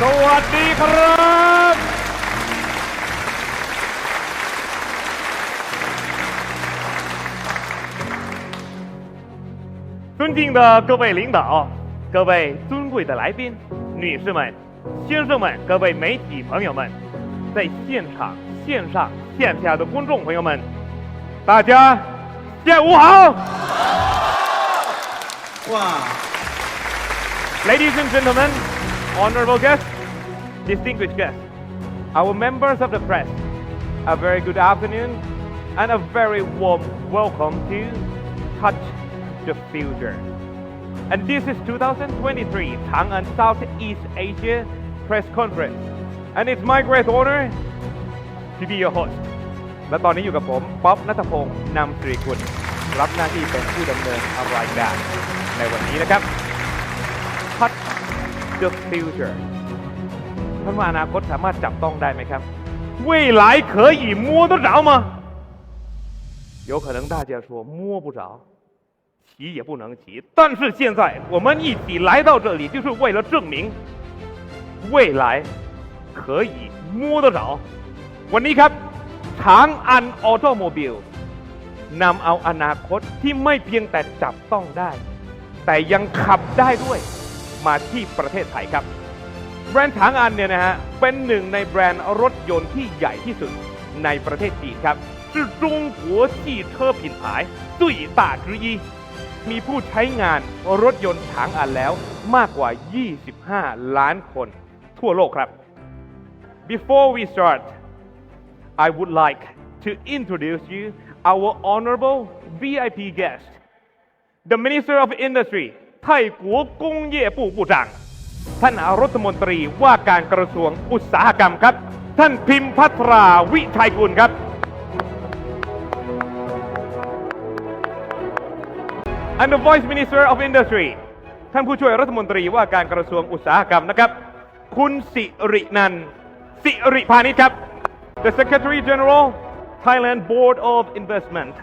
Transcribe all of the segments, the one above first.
สวัสดีครับ 尊敬的各位领导、各位尊贵的来宾、女士们、先生们、各位媒体朋友们，在现场、线上、线下的观众朋友们，大家下午好。哇， Ladies and gentlemen, honorable guests, Distinguished guests, our members of the press, a very good afternoon and a very warm welcome to Touch the Future. And this is 2023 Chang'an Southeast Asia Press Conference. And it's my great honor to be your host. และตอนนี้อยู่กับผมป๊อบนัทพงศ์นำสิริกุลรับหน้าที่เป็นผู้ดำเนินรายการในวันนี้นะครับ Touch the future ท่านว่าอนาคตสามารถจับต้องได้ไหมครับ未来可以摸得着吗有可能大家说摸不着骑也不能骑但是现在我们一起来到这里就是为了证明未来可以摸得着วันนี้ครับช้างอันออโตโมบิลนำเอาอนาคตที่ไม่เพียงแต่จับต้องได้ แต่ยังขับได้ด้วยมาที่ประเทศไทยครับ แบรนด์ถางอันเนี่ยนะฮะ เป็นหนึ่งในแบรนด์รถยนต์ที่ใหญ่ที่สุดในประเทศจีนครับ是中国汽车品牌最大之一มีผู้ใช้งานรถยนต์ถางอันแล้วมากกว่า 25 ล้านคนทั่วโลกครับ Before we start I would like to introduce you our honorable VIP guest the Minister of Industry ไทยกัวกงเย่ปู่ปู่จัง ท่านรัฐมนตรีว่าการกระทรวงอุตสาหกรรมครับ ท่านพิมพ์พัทราวิชัยกุลครับ and the Vice Minister of Industry ท่านผู้ช่วยรัฐมนตรีว่าการกระทรวงอุตสาหกรรมนะครับ คุณสิรินันสิริพานิชครับ The Secretary General Thailand Board of Investment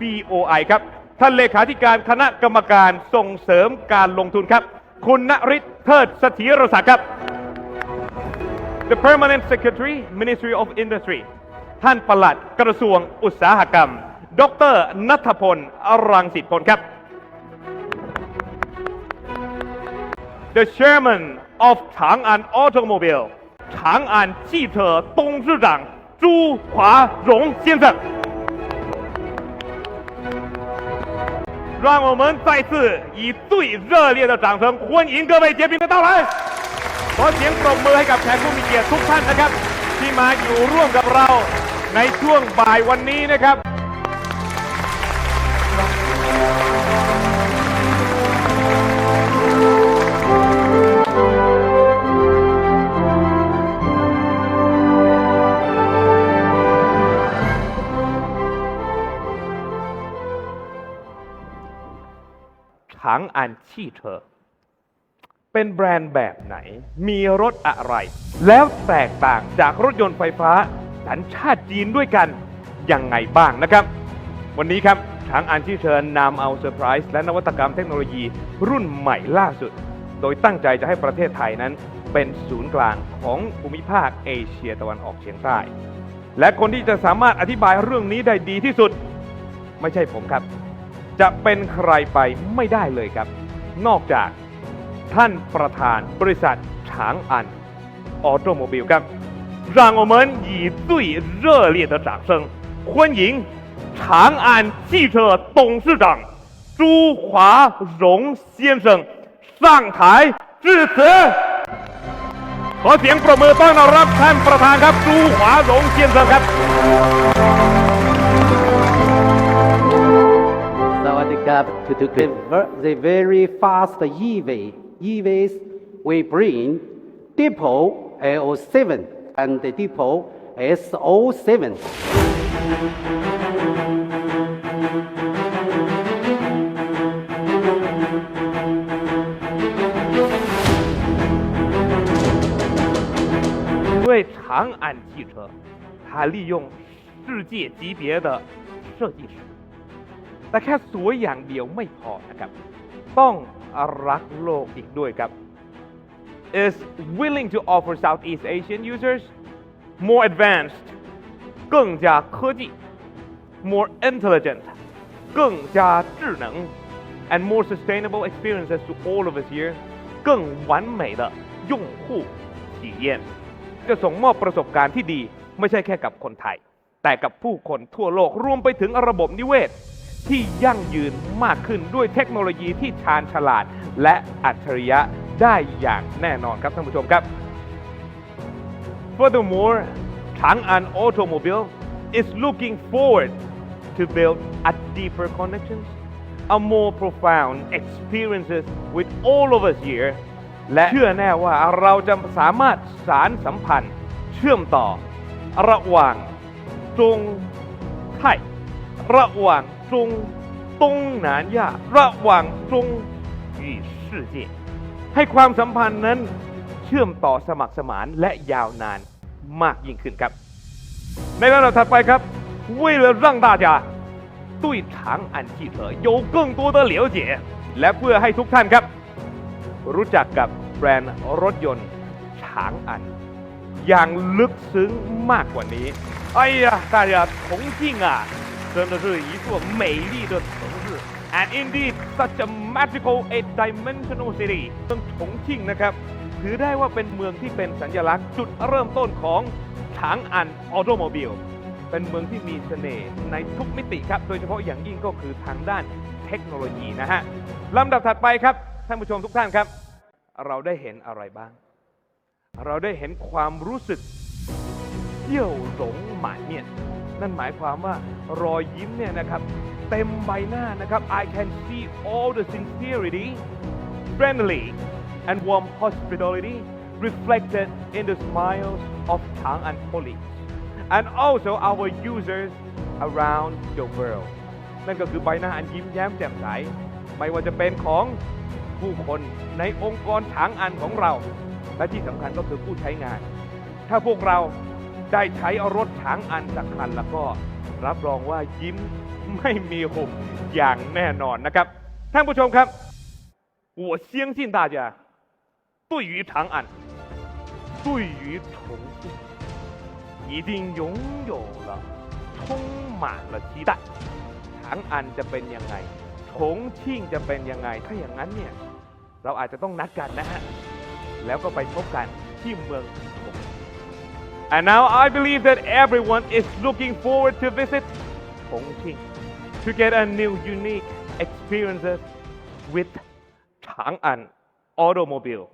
BOI ครับ ท่านเลขาธิการคณะกรรมการส่งเสริมการลงทุนครับ คุณณฤทธิ์ เทิดเสถียรศักดิ์ครับ The Permanent Secretary Ministry of Industry ท่านปลัดกระทรวงอุตสาหกรรม ดรนัทพลอรังสิทธิ์พลครับ The Chairman of Chang'an Automobile 长安汽车董事长朱华荣先生。 让我们再次以最热烈的掌声欢迎各位杰宾的到来。ขอเสียงปรบมือให้กับแขกผู้มีเกียรติทุกท่านนะครับ ที่มาอยู่ร่วมกับเราในช่วงบ่ายวันนี้นะครับ ถังอันชี่เธอ เป็นแบรนด์แบบไหน มีรถอะไร แล้วแตกต่างจากรถยนต์ไฟฟ้า สัญชาติจีนด้วยกัน ยังไงบ้างนะครับ วันนี้ครับถังอันชี่เชิญนำเอาเซอร์ไพรส์และนวัตกรรมเทคโนโลยีรุ่นใหม่ล่าสุด โดยตั้งใจจะให้ประเทศไทยนั้น เป็นศูนย์กลางของภูมิภาคเอเชียตะวันออกเฉียงใต้และคนที่จะสามารถอธิบายเรื่องนี้ได้ดีที่สุด ไม่ใช่ผมครับ จะเป็นใครไปไม่ได้เลยครับ นอกจากท่านประธานบริษัทฉางอันออโตโมบิลครับ让我们以最热烈的掌声欢迎长安汽车董事长朱华荣先生上台致辞ขอเสียงปรบมือต้อนรับท่านประธานครับ朱华荣先生ครับ Sawadikap to the, ver- the very fast EV. EVs we bring Depot L07 and the Depot S07. 因为长安汽车，它利用世界级别的设计师， แต่แค่สวยอย่างเดียวไม่พอนะครับ ต้องรักโลกอีกด้วยครับ is willing to offer Southeast Asian users more advanced, 更加科技 more intelligent, 更加智能 and more sustainable experiences to all of us here, 更完美的用户体验จะส่งมอบประสบการณ์ที่ดีไม่ใช่แค่กับคนไทย แต่กับผู้คนทั่วโลกรวมไปถึงระบบนิเวศ ที่ยั่งยืนมากขึ้นด้วยเทคโนโลยีที่ชาญฉลาด และอัจฉริยะได้อย่างแน่นอนครับท่านผู้ชมครับ Furthermore, Chang'an Automobile is looking forward to build a deeper connections, a more profound experiences with all of us here และเชื่อแน่ว่าเราจะสามารถสารสัมพันธ์ เชื่อมต่อ ระหว่างจงไทยระหว่าง จงตงหนานย่าระหว่างจง与世界ให้ความสัมพันธ์นั้นเชื่อมต่อสมัครสมานและยาวนานมากยิ่งขึ้นครับ ในระดับถัดไปครับ为了让大家对长安汽车有更多的了解และเพื่อให้ทุกท่านครับ รู้จักกับแบรนด์รถยนต์ฉางอัน อย่างลึกซึ้งมากกว่านี้哎呀大家重庆啊 真的是一座美丽的城市 and indeed such a magical eight dimensional city เมืองฉงชิ่งนะครับ ถือได้ว่าเป็นเมืองที่เป็นสัญลักษณ์จุดเริ่มต้นของฉางอันออโตโมบิล เป็นเมืองที่มีเสน่ห์ในทุกมิติครับ โดยเฉพาะอย่างยิ่งก็คือทางด้านเทคโนโลยีนะฮะ ลำดับถัดไปครับ ท่านผู้ชมทุกท่านครับ เราได้เห็นอะไรบ้าง เราได้เห็นความรู้สึกเยี่ยวหลงหมายเนี่ย นั่นหมายความว่ารอยยิ้มเนี่ยนะครับ เต็มใบหน้านะครับ I can see all the sincerity friendly and warm hospitality reflected in the smiles of Chang'an colleagues and also our users around the world นั่นก็คือใบหน้าอันยิ้มแย้มแจ่มใส ไม่ว่าจะเป็นของผู้คนในองค์กรฉางอันของเรา และที่สำคัญก็คือผู้ใช้งาน ถ้าพวกเรา ได้ใช้รถฉางอันสักคันแล้วก็รับรองว่ายิ้มไม่มีหุบอย่างแน่นอนนะครับ ท่านผู้ชมครับ我相信大家对于长安对于重庆已经拥有了充满了期待长安จะเป็นยังไง重庆จะเป็นยังไง ถ้าอย่างนั้นเนี่ย เราอาจจะต้องนัดกันนะฮะ แล้วก็ไปพบกันที่เมืองฉง And now I believe that everyone is looking forward to visit Chongqing to get a new unique experiences with Chang'an Automobile.